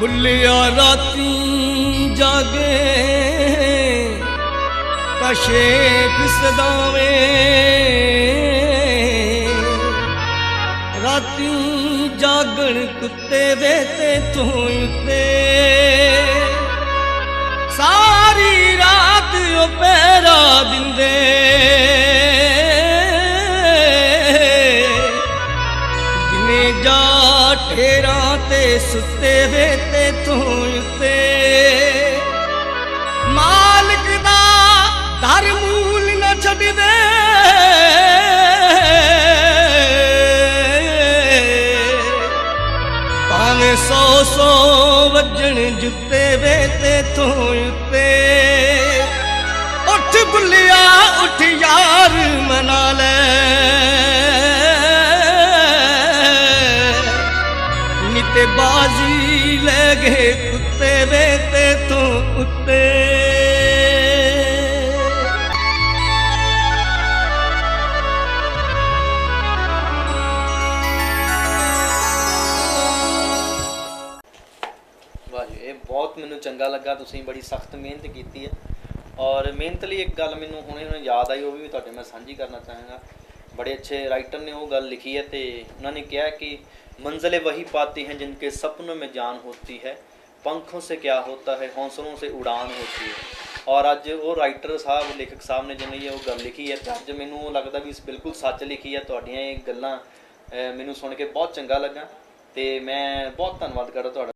ਭੁੱਲਿਆ ਰਾਤੀ ਜਾਗੇ। ਕਸ਼ੇ ਫਿਸਦਾਵੇ ਰਾਤੀ ਜਾਗਣ ਕੁੱਤੇ ਦੇ ਤੇ ਤੂੰ ਉੱਤੇ। ਸਾਰੀ ਰਾਤ ਉਹ ਪਹਿਰਾ ਦਿੰਦੇ। ਜਾ ਠੇਰਾਂ ਤੇ ਸੁੱਤੇ ਵੇ ਤੇ ਤੂੰ ਉੱਤੇ। ਮਾਲਕ ਦਾ ਦਰ ਮੂਲ ਨਾ ਛੱਡਦੇ ਭਾਵੇਂ ਸੌ ਸੌ ਵੱਜਣ ਜੁੱਤੇ ਵੇ ਤੇ ਤੂੰ ਉੱਤੇ। ਉੱਠ ਬੁੱਲਿਆ ਉੱਠ ਯਾਰ ਬਾਜ਼ੀ ਲੈ ਗਏ ਕੁੱਤੇ ਵੇ ਤੇ ਤੂੰ ਉੱਤੇ ਇਹ ਬਹੁਤ ਮੈਨੂੰ ਚੰਗਾ ਲੱਗਾ, ਤੁਸੀਂ ਬੜੀ ਸਖਤ ਮਿਹਨਤ ਕੀਤੀ ਹੈ। ਔਰ ਮਿਹਨਤ ਲਈ ਇੱਕ ਗੱਲ ਮੈਨੂੰ ਹੁਣੇ ਹੁਣੇ ਯਾਦ ਆਈ, ਉਹ ਵੀ ਤੁਹਾਡੇ ਮੈਂ ਸਾਂਝੀ ਕਰਨਾ ਚਾਹਾਂਗਾ। ਬੜੇ ਅੱਛੇ ਰਾਈਟਰ ਨੇ ਉਹ ਗੱਲ ਲਿਖੀ ਹੈ ਤੇ ਉਹਨਾਂ ਨੇ ਕਿਹਾ ਕਿ ਮੰਜ਼ਲੇ ਵਹੀ ਪਾਤੀ ਹੈ ਜਿਨਕੇ सपनों में जान होती है पंखों से क्या होता है हौसलों से उड़ान होती है ਔਰ ਅੱਜ ਉਹ ਰਾਈਟਰ ਸਾਹਿਬ ਲੇਖਕ ਸਾਹਿਬ ਨੇ ਜਿਹਨੇ ਇਹ ਉਹ ਗੱਲ ਲਿਖੀ ਹੈ ਤੇ ਅੱਜ ਮੈਨੂੰ ਉਹ ਲੱਗਦਾ ਵੀ ਇਸ ਬਿਲਕੁਲ ਸੱਚ ਲਿਖੀ ਹੈ ਤੁਹਾਡੀਆਂ ਇਹ ਗੱਲਾਂ ਅਹ, ਮੈਨੂੰ ਸੁਣ ਕੇ ਬਹੁਤ ਚੰਗਾ ਲੱਗਾ ਤੇ ਮੈਂ ਬਹੁਤ ਧੰਨਵਾਦ ਕਰਦਾ ਤੁਹਾਡਾ